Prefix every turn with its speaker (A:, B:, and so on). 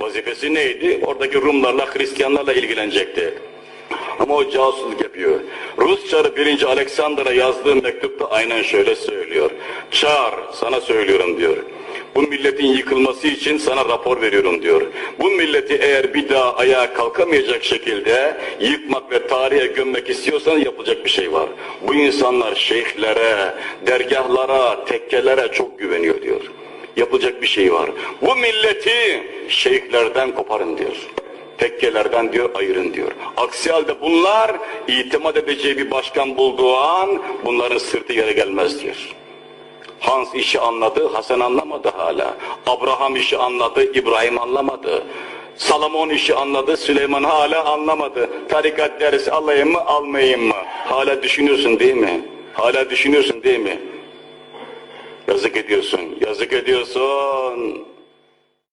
A: Vazifesi neydi? Oradaki Rumlarla, Hristiyanlarla ilgilenecekti. Ama o casusluk yapıyor. Rus Çarı 1. Alexander'a yazdığı mektupta aynen şöyle söylüyor. Çar, sana söylüyorum diyor. Bu milletin yıkılması için sana rapor veriyorum diyor. Bu milleti eğer bir daha ayağa kalkamayacak şekilde yıkmak ve tarihe gömmek istiyorsan yapılacak bir şey var. Bu insanlar şeyhlere, dergahlara, tekkelere çok güveniyor diyor. Bir şey var. Bu milleti şeyhlerden koparın diyor tekkelerden diyor ayırın diyor. Aksi halde bunlar itimat edeceği bir başkan bulduğu an bunların sırtı yere gelmez diyor. Hans işi anladı, Hasan anlamadı hala. Abraham işi anladı, İbrahim anlamadı. Salomon işi anladı, Süleyman hala anlamadı. Tarikat dersi alayım mı, almayayım mı? Hala düşünüyorsun değil mi? Hala düşünüyorsun değil mi? Yazık ediyorsun, yazık ediyorsun.